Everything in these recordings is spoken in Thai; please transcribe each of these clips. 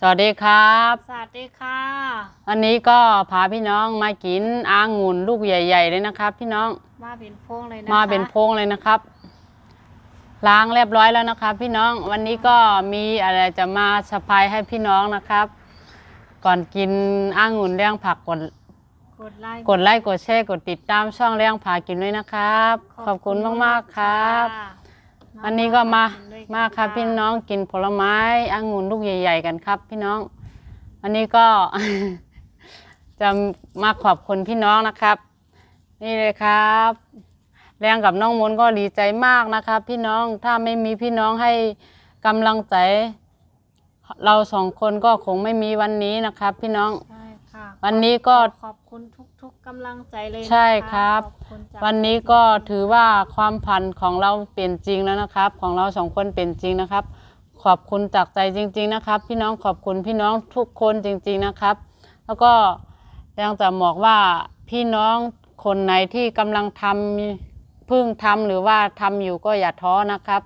สวัสดีครับ สวัสดีค่ะวันนี้ก็พาพี่น้องมากินอางุ่นลูกใหญ่ ๆ เลยนะครับ พี่น้อง มาเป็นพวงเลยนะคะมาเป็นพวงเลยนะครับ ล้างเรียบร้อยแล้วนะครับ พี่น้อง วันนี้ก็มีอะไรจะมาสะพายให้พี่น้องนะครับ ก่อนกินอางุ่นเลี้ยงผักกดกดไลค์กดไลค์กดแชร์กดติดตามช่องเลี้ยงผักกินด้วยนะครับ ขอบคุณมากๆครับะ วันนี้ก็มาด้วยนมาครับพี่น้องกินผลไม้องุ่นลูกใหญ่ ๆ กันครับ พี่น้องวันนี้ก็ จะมาขอบคุณพี่น้องนะครับ นี่เลยครับ แรงกับน้องมนต์ก็ดีใจมากนะครับ พี่น้องถ้าไม่มีพี่น้องให้กำลังใจ เราสองคนก็คงไม่มีวันนี้นะครับ พี่น้องใช่ค่ะ วันนี้ก็ขอบคุณทุกๆกำลังใจเลยนะคะใช่ครับขอคุณจากวันนี้ก็ถือว่าความพันของเราเปลี่ยนจริงแล้วนะครับ ของเราสองคนเปลี่ยนจริงนะครับ ขอบคุณจากใจจริง ๆนะครับ พี่น้องขอบคุณพี่น้องทุกคนจริง ๆนะครับ แล้วก็ยังจะบอกว่าพี่น้องคนไหนที่กำลังทำเพิ่งทำหรือว่าทำอยู่ก็อย่าท้อนะครับ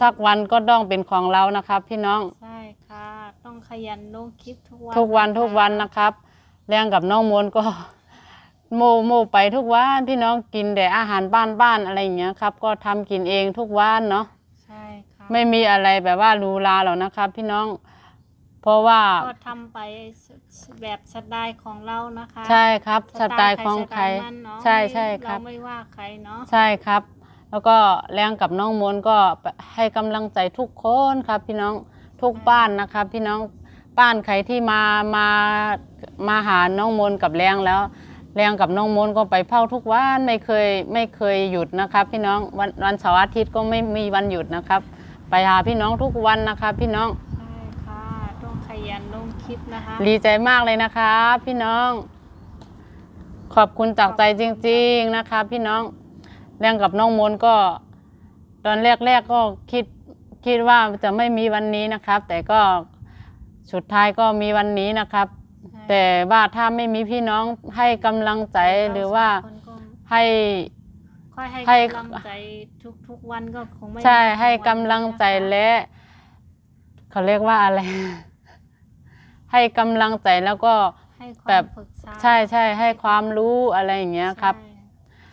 สักวันก็ต้องเป็นของเรานะครับ พี่น้องใช่ค่ะต้องขยันลงคลิปทุกวันทุกวันนะคะทุกวันนะครับ เลี้ยงกับน้องมนต์ก็โมโมไปทุกวันพี่น้องกินแต่อาหารบ้านบ้านๆอะไรอย่างเงี้ยครับ ก็ทำกินเองทุกวันเนาะใช่ค่ะไม่มีอะไรแบบว่าหรูหราหรอกนะครับ พี่น้อง เพราะว่าก็ทำไปแบบสไตล์ของเรานะคะ ใช่ครับสไตล์ของใครสไตล์มันเนาะใช่ไม่ใช่ครับเราไม่ว่าใครเนาะใช่ครับ แล้วก็แรงกับน้องมนต์ก็ให้กำลังใจทุกคนครับ พี่น้องทุกบ้านนะครับ พี่น้อง บ้านใครที่มามามาหาน้องมนต์กับแรงแล้ว แรงกับน้องมนต์ก็ไปเฝ้าทุกวันไม่เคยไม่เคยหยุดนะครับ พี่น้องวันวันเสาร์อาทิตย์ก็ไม่มีวันหยุดนะครับ ไปหาพี่น้องทุกวันนะครับพี่น้องใช่ค่ะต้องขยันลงคลิปนะคะดีใจมากเลยนะครับพี่น้อง ขอบคุณจากใจจริง ๆนะครับพี่น้องเรื่องกับน้องมนต์ก็ ตอนแรกๆก็คิดคิดว่าจะไม่มีวันนี้นะครับ แต่ก็ สุดท้ายก็มีวันนี้นะครับ แต่ว่าถ้าไม่มีพี่น้องให้กำลังใจหรือว่าเสงคนก็ให้ค่อยให้ให้กำลังใจทุกๆวันก็คงไม่ใช่ได้ให้ทุวันกำลังใจนะคะและเขาเรียกว่าอะไร ให้กำลังใจแล้วก็ให้ความแบบปรึกษาใช่ใช่ให้ความรู้อะไรอย่างเงี้ยครับใช่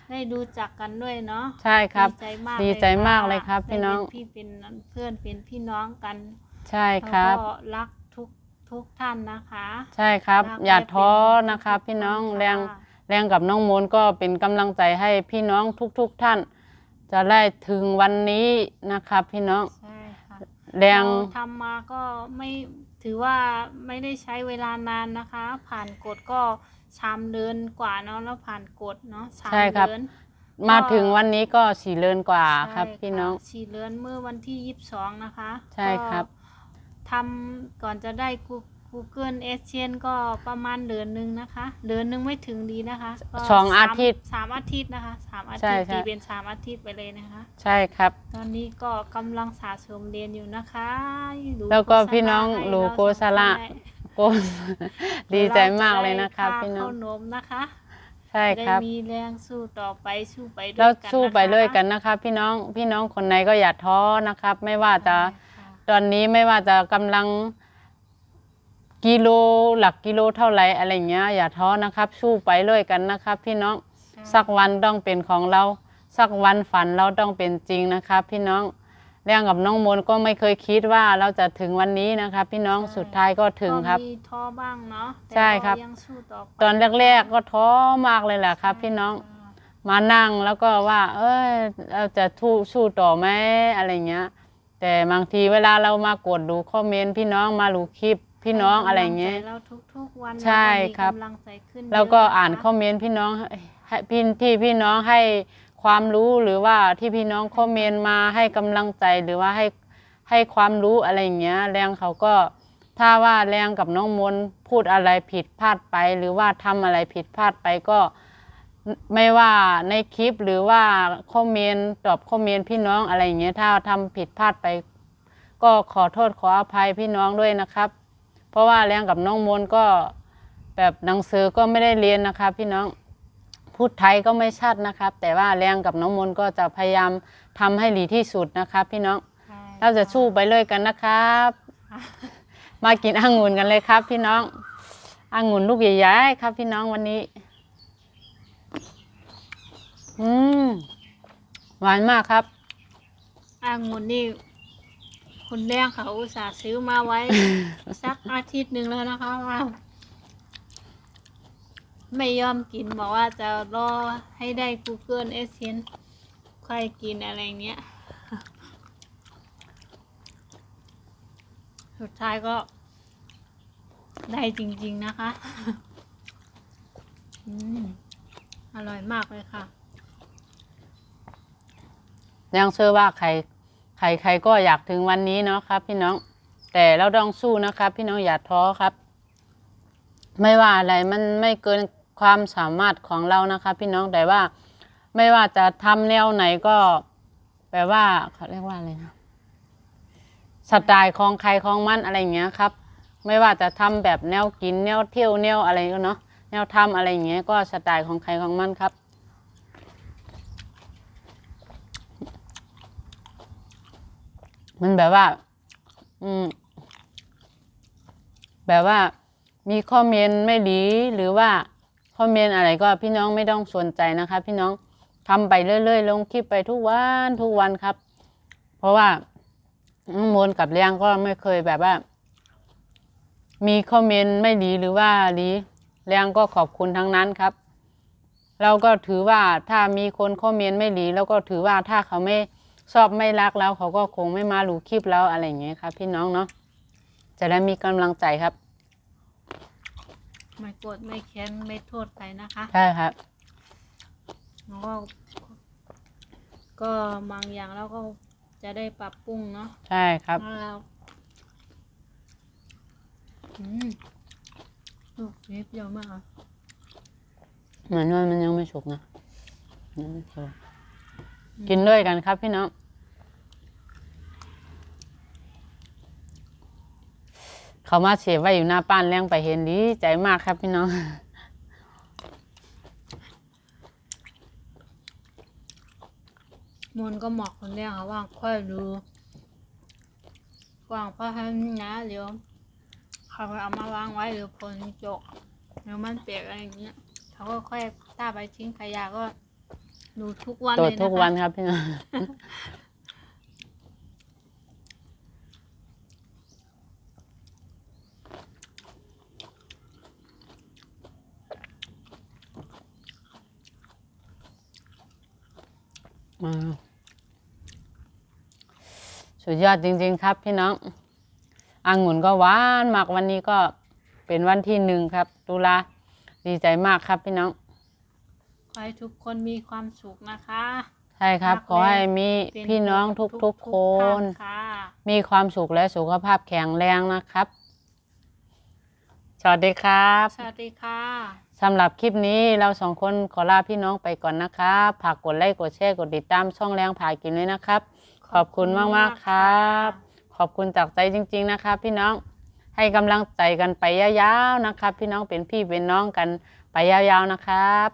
ได้ดูจักกันด้วยเนาะใช่ครับดีใจมากดีใจมากเลยครับได้พี่น้องเป็พี่เป็นเพื่อนเป็นพี่น้องกัน ใช่ครับแล้วก็รัก ทุกทุกท่านนะคะ ใช่ครับ รักอย่าและท้อเป็นะครับทุกๆพี่น้องค่ะแรงแรงกับน้องมนต์ก็เป็นกำลังใจให้พี่น้องทุกๆท่าน จะได้ถึงวันนี้นะครับ พี่น้องใช่ค่ะแรง เราทำมาก็ไม่ถือว่าไม่ได้ใช้เวลานานนะคะ ผ่านกฎก็สามเดือนกว่าเนาะแล้วผ่านกฎเนาะสามใช่ครับ เดือน มาถึงวันนี้ก็สี่เดือนกว่าครับ ใช่พี่น้องสี่เดือนเมื่อวันที่ยี่สิบสองนะคะใช่ครับ ก็ ทำก่อนจะได้กู Google a s i a n ก็ประมาณเดือนหนึ่งนะคะ เดือนหนึ่งไม่ถึงดีนะคะก็สองอาทิตย์สามอาทิตย์นะคะสามอาใช่ทิตย์ใช่ ตีเป็นสามอาทิตย์ไปเลยนะคะ ใช่ครับ ตอนนี้ก็กำลังสะสมเรียนอยู่นะคะดูแล้วก็โฆษณาพี่น้องให้ดูเราโฆษณาสองคนได้ก็ดีใจมากเลยนะครับดี๋วพี่เาจน้องได้ค่าข้าวนมนะคะใช่ได้ครับมีแรงสู้ต่อไปสู้ไปด้วยแล้วกันสู้ไปนะคะเลยกันนะครับ พี่น้องพี่น้องคนไหนก็อย่าท้อนะครับ ไม่ว่าจะใช่ค่ะ ตอนนี้ไม่ว่าจะกำลังกิโลหลักกิโลเท่าไหร่อะไรเงี้ยอย่าท้อนะครับสู้ไปเลยกันนะครับ พี่น้องใช่สักวันต้องเป็นของเรา สักวันฝันเราต้องเป็นจริงนะครับ พี่น้องเรื่องกับน้องมนต์ก็ไม่เคยคิดว่าเราจะถึงวันนี้นะครับ พี่น้องสุดท้ายก็ถึงครับก็มีท้อบ้างเนาะแต่ใช่ครับก็ยังสู้ต่อไปตอนแรกๆก็ท้อมากเลยแหละครับ พี่น้องค่ะมานั่งแล้วก็ว่า เอ้ยเราจะทูสู้ต่อไหมอะไรเงี้ย แต่บางทีเวลาเรามากดดูคอมเมนต์พี่น้องมาดูคลิปพี่น้องอะไรเงี้ยให้กำลัใจเราทุกๆวันใช่เาก็มีครับกำลังใจขึ้นแล้วก็เยะะอ่านคะคอมเมนต์พี่น้องให้ให้พี่ที่พี่น้องให้ความรู้หรือว่าที่พี่น้องคอมเมนต์มาให้กำลังใจหรือว่าให้ให้ความรู้อะไรอย่างเงี้ย แรงเขาก็ถ้าว่าแรงกับน้องมนต์พูดอะไรผิดพลาดไป หรือว่าทำอะไรผิดพลาดไปก็ ไม่ว่าในคลิปหรือว่าคอมเมนต์ตอบคอมเมนต์พี่น้องอะไรอย่างเงี้ยถ้าทำผิดพลาดไป ก็ขอโทษขออภัยพี่น้องด้วยนะครับ เพราะว่าแรงกับน้องมนต์ก็แบบหนังสือก็ไม่ได้เรียนนะครับพี่น้องพูดไทยก็ไม่ชัดนะครับ แต่ว่าแรงกับน้องมนต์ก็จะพยายามทำให้ดีที่สุดนะครับ พี่น้องใช่เราจะสู้ไปเลยกันนะครับ มากินองุ่นกันเลยครับ พี่น้ององุ่นลูกใหญ่ๆครับ พี่น้องวันนี้ อืม หวานมากครับ อ่างุ่นนี่คุณแดงเขาอุตส่าห์ซื้อมาไว้ สักอาทิตย์หนึ่งแล้วนะคะว่าไม่ยอมกินบอกว่าจะรอให้ได้ Google a d s e n s e ค่อยกินอะไรเงี้ย สุดท้ายก็ ได้จริง ๆ นะคะอืมอร่อยมากเลยค่ะ ยังเชื่อว่าใครใครใครก็อยากถึงวันนี้เนาะครับ พี่น้อง แต่เราต้องสู้นะครับ พี่น้องอย่าท้อครับ ไม่ว่าอะไรมันไม่เกินความสามารถของเรานะครับ พี่น้องแต่ว่าไม่ว่าจะทำแนวไหนก็ แปลว่าเขาเรียกว่าอะไรนะสไตล์ของใครของมันอะไรอย่างเงี้ยครับ ไม่ว่าจะทำแบบแนวกินแนวเที่ยวแนวอะไรก็เนาะแนวทำอะไรอย่างเงี้ยก็สไตล์ของใครของมันครับ มันแบบว่า อืม แบบว่า มีคอมเมนต์ไม่ดี หรือว่าคอมเมนต์อะไรก็พี่น้องไม่ต้องสนใจนะคะ พี่น้องทำไปเรื่อยๆลงคลิปไปทุกวันทุกวันครับ เพราะว่าน้องมนกับเลี้ยงก็ไม่เคยแบบว่า มีคอมเมนต์ไม่ดีหรือว่าดีเลี้ยงก็ขอบคุณทั้งนั้นครับ เราก็ถือว่าถ้ามีคนคอมเมนต์ไม่ดี แล้วก็ถือว่าถ้าเขาไม่ ชอบไม่รักแล้วเขาก็คงไม่มาดูคลิปแล้วอะไรอย่างเงี้ยครับ พี่น้องเนาะจะได้มีกำลังใจครับ ไม่โกรธไม่แค้นไม่โทษใครนะคะใช่ครับแล้วก็ก็บางอย่างเราก็จะได้ปรับปรุงเนาะใช่ครับแล้วเราอืมลูกนี้เปรี้ยวมากอะเหมือนว่ามันยังไม่สุกนะยังไม่สุกกินด้วยกันครับพี่น้อง เขามาเสียบไว้อยู่หน้าป้านเลี้ยงไปเห็นดีใจมากครับพี่น้องมนก็เหมาะคนแรกค่ะว่างค่อยดูว่างเพราะให้นะเดี๋ยวเขาไปเอามาวางไว้หรือพลจกหรือมันเปียกอะไรอย่างเงี้ยเขาก็ค่อยต้าไปทิ้งขยะก็ดูทุกวันตรเลวจยนะคะทุกวันครับพี่น้อง สุดยอดจริง ๆ ครับพี่น้ององุ่นก็หวานมากวันนี้ก็เป็นวันที่หนึ่งครับตุลาดีใจมากครับพี่น้อง ขอให้ทุกคนมีความสุขนะคะ ใช่ครับรักขอให้มีเป็นพี่น้องทุกๆคท่านนค่ะมีความสุขและสุขภาพแข็งแรงนะครับ สวัสดีครับ สวัสดีค่ะ สำหรับคลิปนี้เราสองคนขอลาพี่น้องไปก่อนนะครับฝากกดไลค์กดแชร์กดติดตามช่องแรงผากินด้วยนะครับ ขอบคุณมากมากครับ ขอบคุณจากใจจริง ๆ นะครับพี่น้องให้กำลังใจกันไปยาวๆนะครับ พี่น้องเป็นพี่เป็นน้องกันไปยาวๆนะครับ